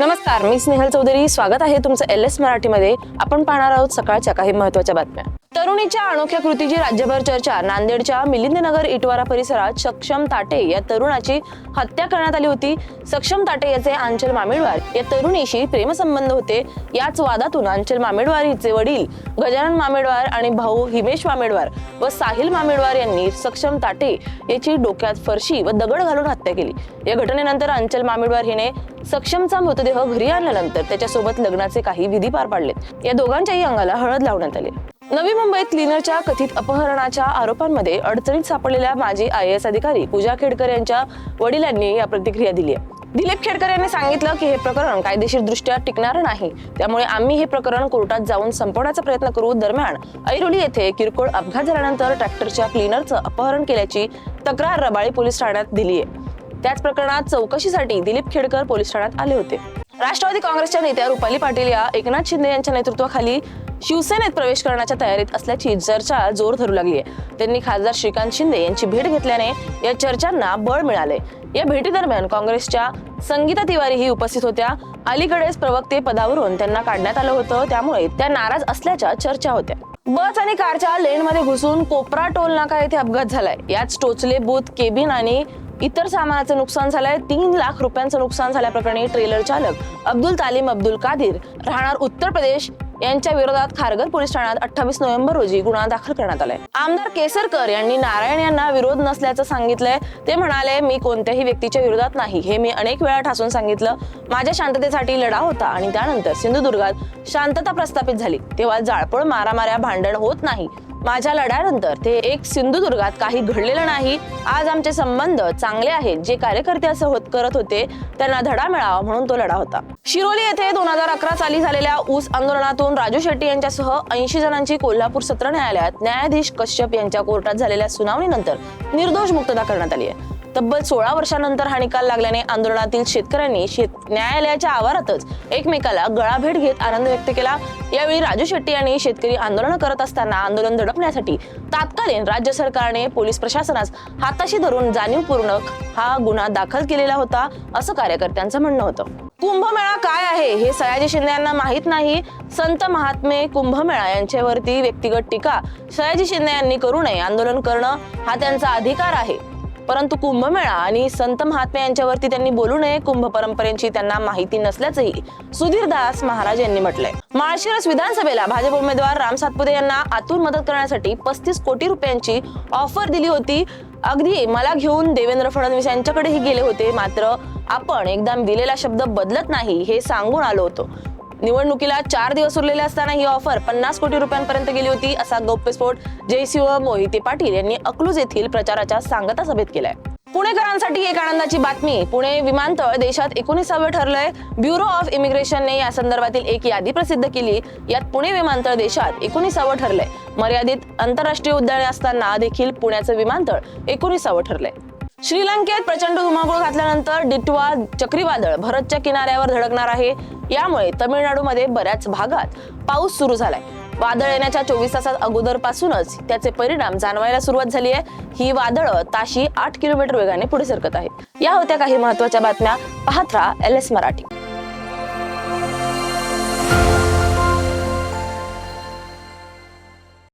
नमस्कार मी स्नेहल चौधरी. स्वागत आहे तुमचं एल एस मराठीमध्ये. आपण पाहणार आहोत सकाळच्या काही महत्त्वाच्या बातम्या. तरुणीच्या अनोख्या कृतीची राज्यभर चर्चा. नांदेडच्या मिलिंदनगर इटवारा परिसरात सक्षम ताटे या तरुणाची हत्या करण्यात आली होती. सक्षम ताटे याचे आंचल मामेडवार या तरुणीशी प्रेमसंबंध होते. याच वादातून आंचल मामेडवार हिचे वडील गजानन मामेडवार आणि भाऊ हिमेश मामेडवार व साहिल मामेडवार यांनी सक्षम ताटे याची डोक्यात फरशी व दगड घालून हत्या केली. या घटनेनंतर अंचल मामेडवार हिने सक्षमचा मृतदेह घरी आणल्यानंतर त्याच्यासोबत लग्नाचे काही विधी पार पाडले या दोघांच्याही अंगाला हळद लावण्यात आली. नवी मुंबईत क्लिनरच्या कथित अपहरणाच्या आरोपांमध्ये अडचणीत सापडलेल्या माजी आय एस अधिकारी पूजा खेडकर यांच्या वडिलांनी या प्रतिक्रिया दिली आहे. दिलीप खेडकर यांनी सांगितलं की हे प्रकरण कायदेशीर दृष्ट्या टिकणार नाही. त्यामुळे आम्ही हे प्रकरण कोर्टात जाऊन संपवण्याचा प्रयत्न करू. दरम्यान ऐरोली येथे किरकोळ अपघात झाल्यानंतर ट्रॅक्टरच्या क्लिनरचं अपहरण केल्याची तक्रार रबाळी पोलीस ठाण्यात दिली आहे. त्याच प्रकरणात चौकशीसाठी दिलीप खेडकर पोलीस ठाण्यात आले होते. राष्ट्रवादी काँग्रेसच्या नेत्या रुपाली पाटील या एकनाथ शिंदे यांच्या नेतृत्वाखाली शिवसेनेत प्रवेश करण्याच्या तयारीत असल्याची चर्चा जोर धरू लागली आहे त्यांनी खासदार श्रीकांत शिंदे यांची भेट घेतल्याने या चर्चांना बळ मिळाले. या भेटीदरम्यान काँग्रेसच्या संगीता तिवारीही उपस्थित होत्या. अलीकडेच प्रवक्ते पदावरून त्यांना काढण्यात आलं होतं. त्यामुळे त्या नाराज असल्याच्या चर्चा होत्या. बस आणि कारच्या लेनमध्ये घुसून कोपरा टोल नाका येथे अपघात झालाय. याच टोचले बूथ केबिन आणि इतर सामानाचं नुकसान झालंय. तीन लाख रुपयांचं नुकसान झाल्याप्रकरणी ट्रेलर चालक अब्दुल तालीम अब्दुल कादिर राहणार उत्तर प्रदेश. यांच्या विरोधात खारघर पोलीस ठाण्यात अठ्ठावीस नोव्हेंबर रोजी गुन्हा दाखल करण्यात आलाय. आमदार केसरकर यांनी नारायण यांना विरोध नसल्याचं सांगितलंय. ते म्हणाले मी कोणत्याही व्यक्तीच्या विरोधात नाही. हे मी अनेक वेळा ठासून सांगितलं. माझ्या शांततेसाठी लढा होता आणि त्यानंतर सिंधुदुर्गात शांतता प्रस्थापित झाली. तेव्हा जाळपोळ मारामाऱ्या भांडण होत नाही. माझ्या लढ्यानंतर ते एक सिंधुदुर्गात काही घडलेलं नाही. आज आमचे संबंध चांगले आहेत. जे कार्यकर्ते असं होत करत होते त्यांना धडा मिळावा म्हणून तो लढा होता. शिरोली येथे दोन हजार अकरा साली झालेल्या ऊस आंदोलनातून राजू शेट्टी यांच्यासह ऐंशी जणांची कोल्हापूर सत्र न्यायालयात न्यायाधीश कश्यप यांच्या कोर्टात झालेल्या सुनावणीनंतर निर्दोष मुक्तता करण्यात आली आहे. तब्बल सोळा वर्षानंतर हा निकाल लागल्याने आंदोलनातील शेतकऱ्यांनी शेत न्यायालयाच्या आवारातच एकमेकाला गळाभेट घेत आनंद व्यक्त केला. यावेळी राजू शेट्टी यांनी शेतकरी आंदोलन करत असताना आंदोलन दडपण्यासाठी तात्कालीन राज्य सरकारने पोलीस प्रशासनास हाताशी धरून जाणीवपूर्ण हा गुन्हा दाखल केलेला होता असं कार्यकर्त्यांचं म्हणणं होतं. कुंभमेळा काय आहे हे सयाजी शिंदे यांना माहीत नाही. संत महात्मे कुंभमेळा यांच्यावरती व्यक्तिगत टीका सयाजी शिंदे यांनी करू नये आंदोलन करणं हा त्यांचा अधिकार आहे. परंतु कुंभमेळा आणि संत महात्मे यांच्यावरती त्यांनी बोलू नये कुंभ परंपरेची त्यांना माहिती नसल्याचंही सुधीर दास महाराज यांनी म्हटलंय. माळशिरस विधानसभेला भाजप उमेदवार राम सातपुते यांना आतून मदत करण्यासाठी पस्तीस कोटी रुपयांची ऑफर दिली होती. अगदी मला घेऊन देवेंद्र फडणवीस यांच्याकडेही गेले होते मात्र आपण एकदा दिलेला शब्द बदलत नाही हे सांगून आलो होतो. निवडणुकीला चार दिवस उरलेले असताना ही ऑफर पन्नास कोटी रुपयांपर्यंत गेली होती असा गौप्यस्फोट जयसिंह मोहिते पाटील यांनी अकलूज येथील प्रचाराच्या सांगता सभेत केलाय. पुणेकरांसाठी एक आनंदाची बातमी पुणे विमानतळ देशात एकोणीसावे ठरलंय. ब्युरो ऑफ इमिग्रेशनने या संदर्भातील एक यादी प्रसिद्ध केली. यात पुणे विमानतळ देशात एकोणीसावं ठरलंय. मर्यादित आंतरराष्ट्रीय उड्डाणे असताना देखील पुण्याचं विमानतळ एकोणीसावं ठरलंय. श्रीलंकेत प्रचंड धुमाकूळ घातल्यानंतर डिटवा चक्रीवादळ भरतच्या किनाऱ्यावर धडकणार आहे. यामुळे तमिळनाडूमध्ये बऱ्याच भागात पाऊस सुरू झालाय. वादळ येण्याच्या चोवीस तासात अगोदरपासूनच त्याचे परिणाम जाणवायला सुरुवात झाली आहे. ही वादळं ताशी आठ किलोमीटर वेगाने पुढे सरकत आहेत. या होत्या काही महत्त्वाच्या बातम्या. पाहत राहा एल एस मराठी.